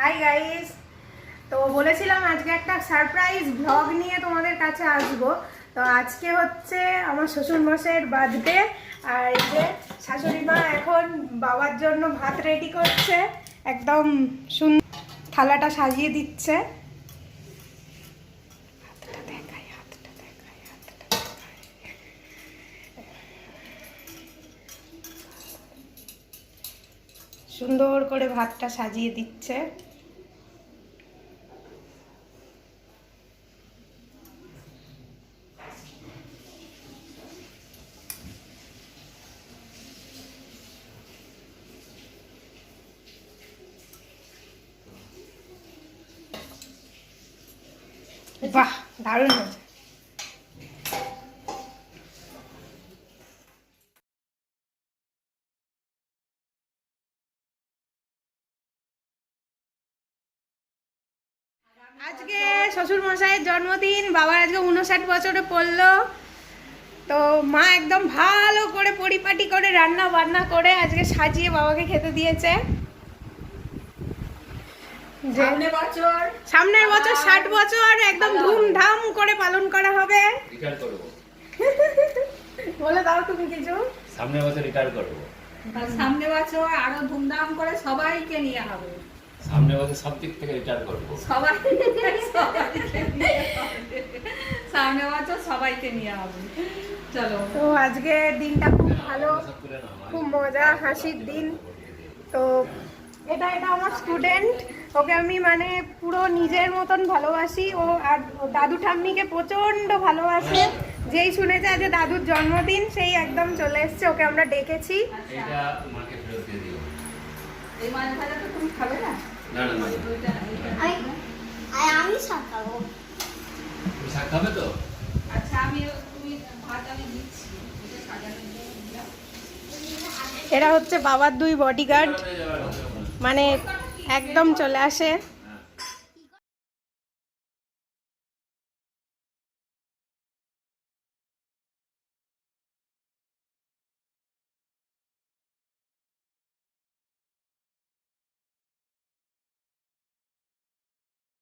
Hi guys তো বলেছিলাম আজকে একটা সারপ্রাইজ ব্লগ নিয়ে তোমাদের কাছে আসব। তো আজকে হচ্ছে আমার শ্বশুর মশাইয়ের বার্থডে আর যে শাশুড়ি মা এখন বাবার জন্য ভাত রেডি করছে। একদম সুন্দর থালাটা সাজিয়ে দিচ্ছে। সুন্দর করে ভাতটা সাজিয়ে দিচ্ছে। বাহ, দারুণ হয়েছে। আজকে শ্বশুর মশাইয়ের জন্মদিন বাবার আজকে উনষাট বছরে পড়ল। তো মা একদম ভালো করে পরিপাটি করে রান্না বান্না করে আজকে সাজিয়ে বাবাকে খেতে দিয়েছে। সামনের বছর। ষাট বছর একদম ধুমধাম করে পালন করা হবে। রিটায়ার করব। বলে দাও তুমি কিছু। সামনের বছর রিটায়ার করব। আর সামনে বছর আরও ধুমধাম করে সবাইকে নিয়ে হবে। সামনের বছর সব দিক থেকে রিটায়ার করব। সবাই সবাইকে নিয়ে হবে। সামনে বছর সবাইকে নিয়ে হবে। চলো। তো আজকে দিনটা খুব ভালো খুব মজা হাসির দিন। তো এটা এটা আমার স্টুডেন্ট ওকে আমি মানে পুরো নিজের মতন ভালোবাসি। ও আর দাদু ঠাম্মিকে প্রচণ্ড ভালোবাসে। যেই শুনেছে আজ দাদুর জন্মদিন সেই একদম চলে এসছে ওকে আমরা ডেকেছি। আচ্ছা। আমি তুমি ভাত আমি দিচ্ছি। এটা সাজানো দিয়ে দিলাম। এরা হচ্ছে বাবার দুই বডিগার্ড মানে একদম চলে আসে।